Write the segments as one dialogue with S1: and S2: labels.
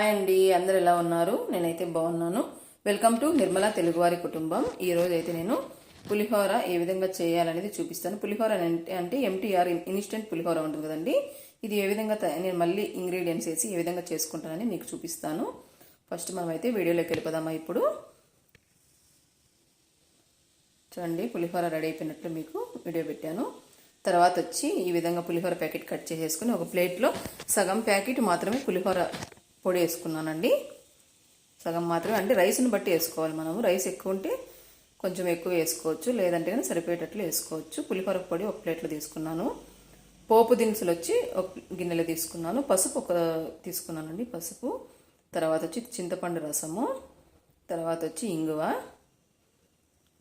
S1: Hi అండి అందరు ఎలా ఉన్నారు? నేనైతే బాగున్నాను. వెల్కమ్ టు నిర్మల తెలుగువారి కుటుంబం. ఈ రోజు అయితే నేను పులిహోర ఏ విధంగా చేయాలనేది చూపిస్తాను. పులిహోర అంటే ఎంటీఆర్ ఇన్స్టెంట్ పులిహోర ఉంటుంది కదండి. ఇది ఏ విధంగా నేను మళ్ళీ ఇంగ్రీడియంట్స్ వేసి ఏ విధంగా చేసుకుంటానని మీకు చూపిస్తాను. ఫస్ట్ మనం అయితే వీడియోలోకి వెళ్ళిపోదామా ఇప్పుడు? చూడండి పులిహోర రెడీ అయిపోయినట్లు మీకు వీడియో పెట్టాను. తర్వాత వచ్చి ఈ విధంగా పులిహోర ప్యాకెట్ కట్ చేసేసుకుని ఒక ప్లేట్లో సగం ప్యాకెట్ మాత్రమే పులిహోర పొడి వేసుకున్నానండి. సగం మాత్రమే అంటే రైస్ని బట్టి వేసుకోవాలి మనము. రైస్ ఎక్కువ ఉంటే కొంచెం ఎక్కువ వేసుకోవచ్చు లేదంటే కానీ సరిపోయేటట్లు వేసుకోవచ్చు. పులిపరపు పొడి ఒక ప్లేట్లో తీసుకున్నాను. పోపు దినుసులు వచ్చి ఒక గిన్నెలో తీసుకున్నాను. పసుపు ఒక తీసుకున్నానండి పసుపు. తర్వాత వచ్చి చింతపండు రసము. తర్వాత వచ్చి ఇంగువ.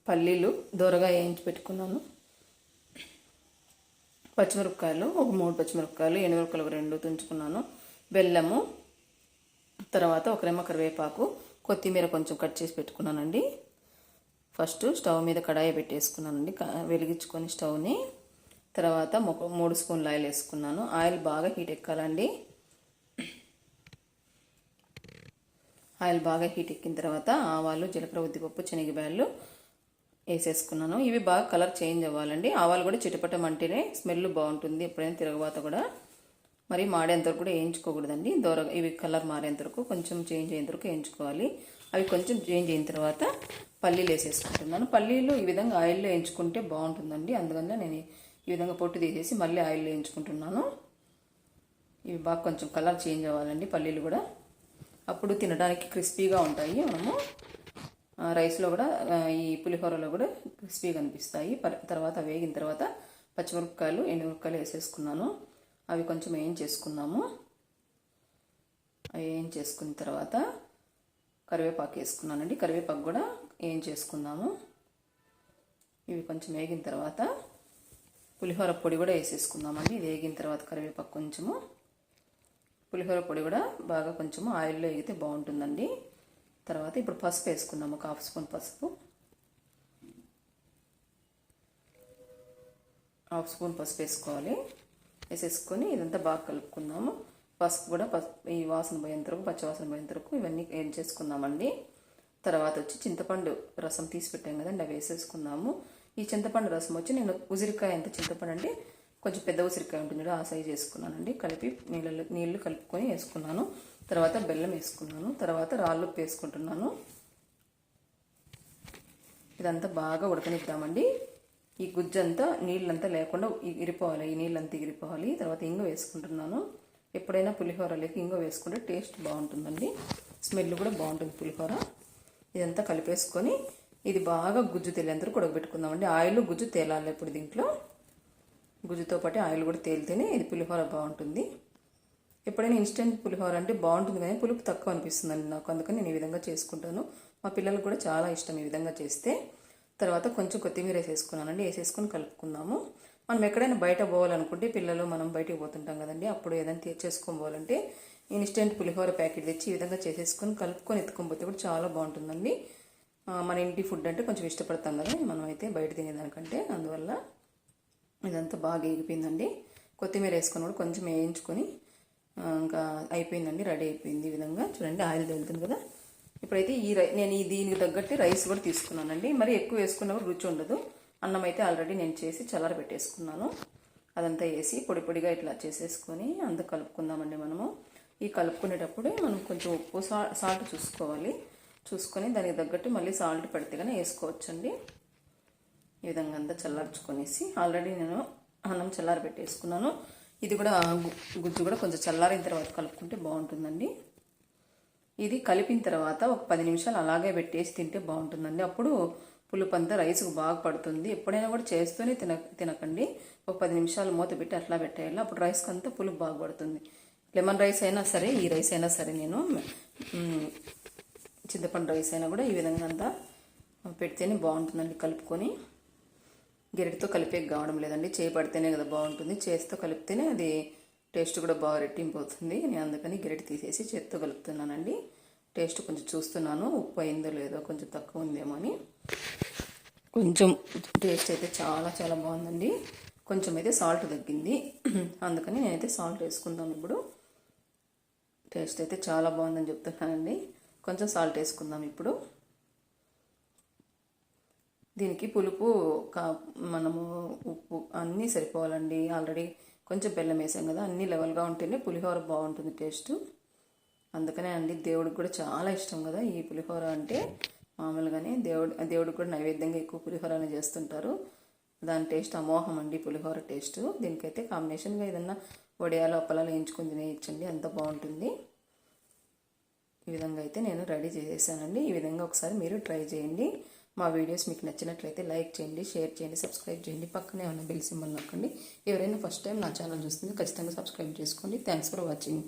S1: పల్లీలు దోరగా వేయించి పెట్టుకున్నాను. పచ్చిమిరపకాయలు ఒక మూడు పచ్చిమిరపకాయలు ఎనిమిరపకాయలు ఒక రెండు తుంచుకున్నాను. బెల్లము తర్వాత ఒక రెమ్మ కరివేపాకు కొత్తిమీర కొంచెం కట్ చేసి పెట్టుకున్నానండి. ఫస్ట్ స్టవ్ మీద కడాయి పెట్టేసుకున్నానండి. వెలిగించుకొని స్టవ్ని. తర్వాత మూడు స్పూన్ల ఆయిల్ వేసుకున్నాను. ఆయిల్ బాగా హీట్ ఎక్కాలండి. ఆయిల్ బాగా హీట్ ఎక్కిన తర్వాత ఆవాలు జీలకర్ర ఉద్దిపప్పు శనగబ్యాళ్ళు వేసేసుకున్నాను. ఇవి బాగా కలర్ చేంజ్ అవ్వాలండి. ఆవాలు కూడా చిటపటమంటేనే స్మెల్ బాగుంటుంది. ఎప్పుడైనా తిరగబాత కూడా. మరి మాడేంత వరకు కూడా వేయించుకోకూడదండి. దూర ఇవి కలర్ మారేంత వరకు కొంచెం చేంజ్ అయ్యేంత వరకు వేయించుకోవాలి. అవి కొంచెం చేంజ్ అయిన తర్వాత పల్లీలు వేసేసుకుంటున్నాను. పల్లీలు ఈ విధంగా ఆయిల్లో వేయించుకుంటే బాగుంటుందండి. అందువల్ల నేను ఈ విధంగా పొట్టు తీసేసి మళ్ళీ ఆయిల్లో వేయించుకుంటున్నాను. ఇవి బాగా కొంచెం కలర్ చేంజ్ అవ్వాలండి పల్లీలు కూడా. అప్పుడు తినడానికి క్రిస్పీగా ఉంటాయి. మనము రైస్లో కూడా ఈ పులిహోరలో కూడా క్రిస్పీగా అనిపిస్తాయి. తర్వాత వేగిన తర్వాత పచ్చిమిరపకాయలు ఎండుమిరపకాయలు వేసేసుకున్నాను. అవి కొంచెం ఏం చేసుకున్నాము? అవి ఏం చేసుకున్న తర్వాత కరివేపాకు వేసుకున్నానండి. కరివేపాకు కూడా ఏం చేసుకుందాము ఇవి కొంచెం వేగిన తర్వాత పులిహోర పొడి కూడా వేసేసుకుందామండి. ఇది వేగిన తర్వాత కరివేపాకు కొంచెము. పులిహోర పొడి కూడా బాగా కొంచెము ఆయిల్లో వేగితే బాగుంటుందండి. తర్వాత ఇప్పుడు పసుపు వేసుకుందాము ఒక హాఫ్ స్పూన్ పసుపు. హాఫ్ స్పూన్ పసుపు వేసుకోవాలి. వేసేసుకొని ఇదంతా బాగా కలుపుకుందాము. పసుపు కూడా పసుపు ఈ వాసన పోయేంత వరకు పచ్చివాసన పోయేంత వరకు ఇవన్నీ ఏం చేసుకుందామండి. తర్వాత వచ్చి చింతపండు రసం తీసి పెట్టాం కదండి అవి వేసేసుకుందాము. ఈ చింతపండు రసం వచ్చి నేను ఉసిరికాయ ఎంత చింతపండు అంటే కొంచెం పెద్ద ఉసిరికాయ ఉంటుంది ఆ సైజ్ వేసుకున్నానండి. కలిపి నీళ్ళలో నీళ్ళు కలుపుకొని వేసుకున్నాను. తర్వాత బెల్లం వేసుకున్నాను. తర్వాత రాళ్ళు ఉప్పు వేసుకుంటున్నాను. ఇదంతా బాగా ఉడకనిద్దామండి. ఈ గుజ్జంతా నీళ్ళంతా లేకుండా ఇ- ఇరిపోవాలి ఈ నీళ్ళంతా ఇరిపోవాలి. తర్వాత ఇంగు వేసుకుంటున్నాను. ఎప్పుడైనా పులిహోరలోకి ఇంగు వేసుకుంటే టేస్ట్ బాగుంటుందండి. స్మెల్ కూడా బాగుంటుంది పులిహోర. ఇదంతా కలిపేసుకొని ఇది బాగా గుజ్జు తేలేంతరకు ఉడకబెట్టుకుందామండి. ఆయిల్ గుజ్జు తేలాలి ఇప్పుడు దీంట్లో. గుజ్జుతో పాటు ఆయిల్ కూడా తేలితేనే ఇది పులిహోర బాగుంటుంది. ఎప్పుడైనా ఇన్స్టెంట్ పులిహోర అంటే బాగుంటుంది కానీ పులుపు తక్కువ అనిపిస్తుందండి నాకు. అందుకని నేను ఈ విధంగా చేసుకుంటాను. మా పిల్లలకు కూడా చాలా ఇష్టం ఈ విధంగా చేస్తే. తర్వాత కొంచెం కొత్తిమీర వేసేసుకున్నానండి. వేసేసుకొని కలుపుకుందాము. మనం ఎక్కడైనా బయట పోవాలనుకుంటే పిల్లలు మనం బయటికి పోతుంటాం కదండి. అప్పుడు ఏదైనా తెచ్చేసుకొని పోవాలంటే ఇన్స్టెంట్ పులిహోర ప్యాకెట్ తెచ్చి ఈ విధంగా చేసేసుకొని కలుపుకొని ఎత్తుకొని పోతే కూడా చాలా బాగుంటుందండి. మన ఇంటి ఫుడ్ అంటే కొంచెం ఇష్టపడతాం కదా. మనం అయితే బయట తినేదానికంటే అందువల్ల ఇదంతా బాగా ఎగిపోయిందండి కొత్తిమీర వేసుకొని కూడా కొంచెం వేయించుకొని ఇంకా అయిపోయిందండి. రెడీ అయిపోయింది ఈ విధంగా. చూడండి ఆయిల్ తేలుతుంది కదా. ఇప్పుడైతే ఈ రై నేను ఈ దీనికి తగ్గట్టు రైస్ కూడా తీసుకున్నానండి. మరి ఎక్కువ వేసుకున్నప్పుడు రుచి ఉండదు. అన్నం అయితే ఆల్రెడీ నేను చేసి చల్లార పెట్టేసుకున్నాను. అదంతా వేసి పొడి పొడిగా ఇట్లా చేసేసుకొని అంతా కలుపుకుందామండి మనము. ఈ కలుపుకునేటప్పుడే మనం కొంచెం ఉప్పు సా సాల్ట్ చూసుకోవాలి. చూసుకొని దానికి తగ్గట్టు మళ్ళీ సాల్ట్ పెడితే కానీ వేసుకోవచ్చండి. ఈ విధంగా అంతా చల్లార్చుకొనేసి ఆల్రెడీ నేను అన్నం చల్లారి పెట్టేసుకున్నాను. ఇది కూడా గుజ్జు కూడా కొంచెం చల్లారిన తర్వాత కలుపుకుంటే బాగుంటుందండి. ఇది కలిపిన తర్వాత ఒక పది నిమిషాలు అలాగే పెట్టేసి తింటే బాగుంటుందండి. అప్పుడు పులుపు అంతా రైస్కు బాగా పడుతుంది. ఎప్పుడైనా కూడా చేస్తూనే తిన తినకండి. ఒక పది నిమిషాలు మూత పెట్టి అట్లా పెట్టేయాలి. అప్పుడు రైస్కి అంతా పులుపు బాగా పడుతుంది. లెమన్ రైస్ అయినా సరే ఈ రైస్ అయినా సరే నేను చింతపండు రైస్ అయినా కూడా ఈ విధంగా అంతా పెడితేనే బాగుంటుందండి కలుపుకొని. గెరటితో కలిపే కావడం లేదండి. చేయి పడితేనే కదా బాగుంటుంది. చేతితో కలిపితేనే అది టేస్ట్ కూడా బాగా రెట్టింపు అవుతుంది నేను అందుకని గెరటి తీసేసి చేత్తో కలుపుతున్నానండి. టేస్ట్ కొంచెం చూస్తున్నాను ఉప్పు అయిందో లేదో కొంచెం తక్కువ ఉందేమో అని. కొంచెం టేస్ట్ అయితే చాలా చాలా బాగుందండి. కొంచెం అయితే సాల్ట్ తగ్గింది. అందుకని నేనైతే సాల్ట్ వేసుకుందాం ఇప్పుడు. టేస్ట్ అయితే చాలా బాగుందని చెప్తున్నానండి. కొంచెం సాల్ట్ వేసుకుందాం ఇప్పుడు. దీనికి పులుపు కా మనము ఉప్పు అన్నీ సరిపోవాలండి. ఆల్రెడీ కొంచెం బెల్లం వేసాం కదా అన్ని లెవెల్గా ఉంటేనే పులిహోర బాగుంటుంది టేస్ట్. అందుకనే అండి దేవుడికి కూడా చాలా ఇష్టం కదా ఈ పులిహోర అంటే. మామూలుగానే దేవుడు దేవుడికి కూడా నైవేద్యంగా ఎక్కువ పులిహోరని చేస్తుంటారు. దాని టేస్ట్ అమోహం అండి పులిహోర టేస్ట్. దీనికైతే కాంబినేషన్గా ఏదన్నా వడియాలు అప్పలాలు వేయించుకుని తినేయచ్చండి అంత బాగుంటుంది. ఈ విధంగా అయితే నేను రెడీ చేసేసానండి. ఈ విధంగా ఒకసారి మీరు ట్రై చేయండి. మా వీడియోస్ మీకు నచ్చినట్లయితే లైక్ చేయండి షేర్ చేయండి సబ్స్క్రైబ్ చేయండి. పక్కనే ఉన్న బెల్ సింబల్ నొక్కండి. ఎవరైనా ఫస్ట్ టైం నా ఛానల్ చూస్తుంది ఖచ్చితంగా సబ్స్క్రైబ్ చేసుకోండి. Thanks for watching